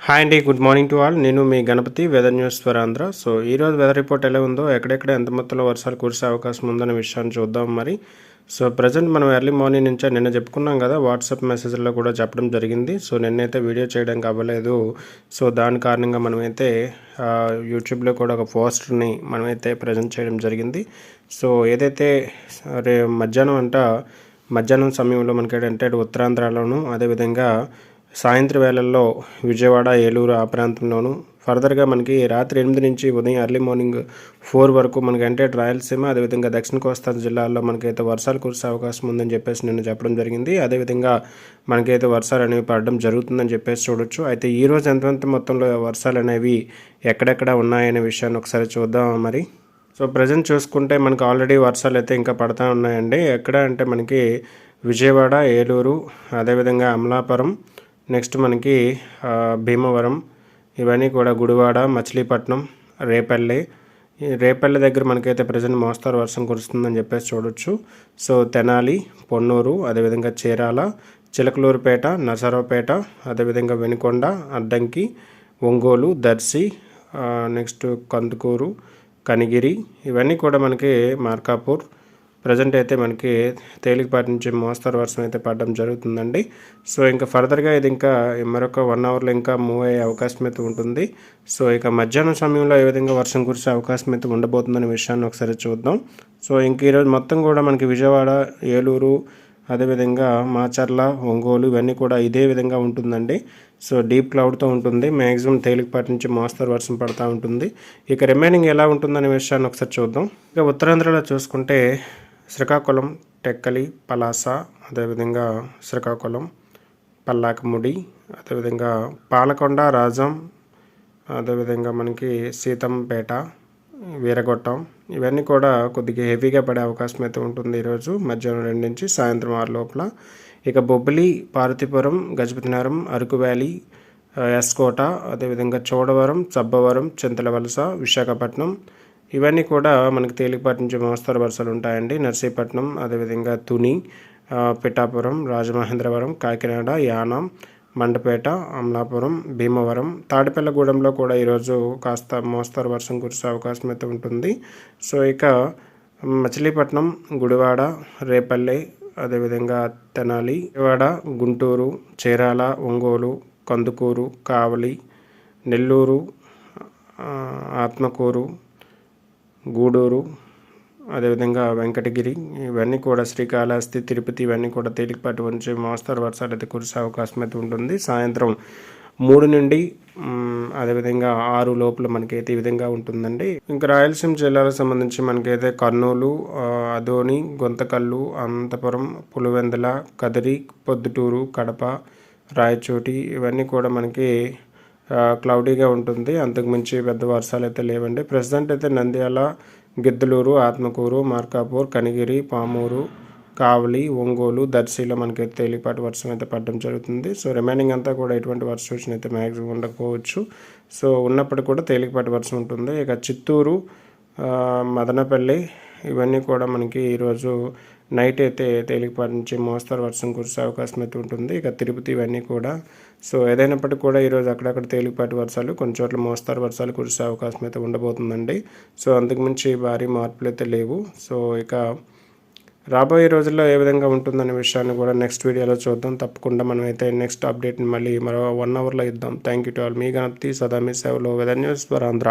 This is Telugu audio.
హాయ్ అండి గుడ్ మార్నింగ్ టు ఆల్ నేను మీ గణపతి వెదర్ న్యూస్ ద్వారా ఆంధ్ర సో ఈరోజు వెదర్ రిపోర్ట్ ఎలా ఉందో ఎక్కడెక్కడ ఎంత మొత్తంలో వర్షాలు కురిసే అవకాశం ఉందనే విషయాన్ని చూద్దాం మరి. సో ప్రజెంట్ మనం ఎర్లీ మార్నింగ్ నుంచే నిన్న చెప్పుకున్నాం కదా వాట్సాప్ మెసేజ్లో కూడా చెప్పడం జరిగింది. సో నిన్నైతే వీడియో చేయడం అవ్వలేదు సో దాని కారణంగా మనమైతే యూట్యూబ్లో కూడా ఒక పోస్టర్ని మనమైతే ప్రజెంట్ చేయడం జరిగింది. సో ఏదైతే రే మధ్యాహ్నం అంట మధ్యాహ్నం సమయంలో మనకి అంటే అటు ఉత్తరాంధ్రలోను అదేవిధంగా సాయంత్రం వేళల్లో విజయవాడ ఏలూరు ఆ ప్రాంతంలోను. ఫర్దర్గా మనకి రాత్రి ఎనిమిది నుంచి ఉదయం ఎర్లీ మార్నింగ్ ఫోర్ వరకు మనకి అంటే రాయలసీమ అదేవిధంగా దక్షిణ కోస్తా జిల్లాల్లో మనకైతే వర్షాలు కురిసే అవకాశం ఉందని చెప్పేసి నిన్న చెప్పడం జరిగింది. అదేవిధంగా మనకైతే వర్షాలు అనేవి పడడం జరుగుతుందని చెప్పేసి చూడొచ్చు. అయితే ఈరోజు రోజు ఎంతెంత మొత్తంలో వర్షాలు అనేవి ఎక్కడెక్కడ ఉన్నాయనే విషయాన్ని ఒకసారి చూద్దాం మరి? సో ప్రజెంట్ చూసుకుంటే మనకు ఆల్రెడీ వర్షాలు అయితే ఇంకా పడతా ఉన్నాయండి. ఎక్కడ అంటే మనకి విజయవాడ ఏలూరు అదేవిధంగా అమలాపురం నెక్స్ట్ మనకి భీమవరం ఇవన్నీ కూడా గుడివాడ మచిలీపట్నం రేపల్లి. రేపల్లె రేపల్లి దగ్గర మనకైతే ప్రజెంట్ మోస్తారు వర్షం కురుస్తుందని చెప్పేసి చూడొచ్చు. సో తెనాలి పొన్నూరు అదేవిధంగా చీరాల చిలకలూరుపేట నరసరావుపేట అదేవిధంగా వెనుకొండ అద్దంకి ఒంగోలు దర్శి నెక్స్ట్ కందుకూరు కనిగిరి ఇవన్నీ కూడా మనకి మార్కాపూర్ ప్రజెంట్ అయితే మనకి తేలికపాటి నుంచి మోస్తరు వర్షం అయితే పడడం జరుగుతుందండి. సో ఇంకా ఫర్దర్గా ఇది ఇంకా మరొక వన్ అవర్లో ఇంకా మూవ్ అయ్యే అవకాశం అయితే ఉంటుంది. సో ఇక మధ్యాహ్నం సమయంలో ఏ విధంగా వర్షం కురిసే అవకాశం అయితే ఉండబోతుందనే విషయాన్ని ఒకసారి చూద్దాం. సో ఇంక ఈరోజు మొత్తం కూడా మనకి విజయవాడ ఏలూరు అదేవిధంగా మాచర్ల ఒంగోలు ఇవన్నీ కూడా ఇదే విధంగా ఉంటుందండి. సో డీప్ క్లౌడ్తో ఉంటుంది. మ్యాక్సిమం తేలికపాటి నుంచి మోస్తరు వర్షం పడుతూ ఉంటుంది. ఇక రిమైనింగ్ ఎలా ఉంటుందనే విషయాన్ని ఒకసారి చూద్దాం. ఇక ఉత్తరాంధ్రలో చూసుకుంటే శ్రీకాకుళం టెక్కలి పలాస అదేవిధంగా శ్రీకాకుళం పల్లాకముడి అదేవిధంగా పాలకొండ రాజం అదేవిధంగా మనకి సీతంపేట వీరగొట్టం ఇవన్నీ కూడా కొద్దిగా హెవీగా పడే అవకాశం అయితే ఉంటుంది ఈరోజు మధ్యాహ్నం రెండు నుంచి సాయంత్రం ఆరు లోపల. ఇక బొబ్బిలి పార్వతీపురం గజపతినగరం అరకు వ్యాలీ ఎస్కోట అదేవిధంగా చోడవరం చబ్బవరం చింతలవలస విశాఖపట్నం ఇవన్నీ కూడా మనకి తేలికపాటి నుంచి మోస్తరు వర్షాలు ఉంటాయండి. నర్సీపట్నం అదేవిధంగా తుని పిఠాపురం రాజమహేంద్రవరం కాకినాడ యానం మండపేట అమలాపురం భీమవరం తాడిపల్లగూడెంలో కూడా ఈరోజు కాస్త మోస్తరు వర్షం కురిసే అవకాశం అయితే ఉంటుంది. సో ఇక మచిలీపట్నం గుడివాడ రేపల్లె అదేవిధంగా తెనాలి విజయవాడ గుంటూరు చీరాల ఒంగోలు కందుకూరు కావలి నెల్లూరు ఆత్మకూరు గూడూరు అదేవిధంగా వెంకటగిరి ఇవన్నీ కూడా శ్రీకాళహస్తి తిరుపతి ఇవన్నీ కూడా తేలికపాటి నుంచి మోస్తరు వర్షాలు అయితే కురిసే అవకాశం అయితే ఉంటుంది. సాయంత్రం మూడు నుండి అదేవిధంగా ఆరు లోపల మనకైతే ఈ విధంగా ఉంటుందండి. ఇంకా రాయలసీమ జిల్లాలకు సంబంధించి మనకైతే కర్నూలు అదోని గొంతకల్లు అనంతపురం పులివెందుల కదిరి పొద్దుటూరు కడప రాయచోటి ఇవన్నీ కూడా మనకి క్లౌడీగా ఉంటుంది. అంతకుమించి పెద్ద వర్షాలు అయితే లేవండి. ప్రజెంట్ అయితే నంద్యాల గిద్దలూరు ఆత్మకూరు మార్కాపూర్ కనిగిరి పామూరు కావలి ఒంగోలు దర్శిలో మనకి తేలిపాటి వర్షం అయితే పడడం జరుగుతుంది. సో రిమైనింగ్ అంతా కూడా ఎటువంటి వర్షం అయితే మ్యాక్సిమం ఉండకపోవచ్చు. సో ఉన్నప్పటికీ కూడా తేలికపాటి వర్షం ఉంటుంది. ఇక చిత్తూరు మదనపల్లి ఇవన్నీ కూడా మనకి ఈరోజు నైట్ అయితే తేలికపాటి నుంచి మోస్తరు వర్షం కురిసే అవకాశం అయితే ఉంటుంది. ఇక తిరుపతి ఇవన్నీ కూడా. సో ఏదైనప్పటికీ కూడా ఈరోజు అక్కడక్కడ తేలికపాటి వర్షాలు కొన్ని చోట్ల మోస్తరు వర్షాలు కురిసే అవకాశం అయితే ఉండబోతుందండి. సో అంతకుమించి భారీ మార్పులు అయితే లేవు. సో ఇక రాబోయే రోజుల్లో ఏ విధంగా ఉంటుందనే విషయాన్ని కూడా నెక్స్ట్ వీడియోలో చూద్దాం. తప్పకుండా మనం అయితే నెక్స్ట్ అప్డేట్ని మళ్ళీ మరో వన్ అవర్లో ఇద్దాం. Thank you to all. మీ గణపతి సదా మీ సేవలో వెదర్ న్యూస్ ఫర్ ఆంధ్ర.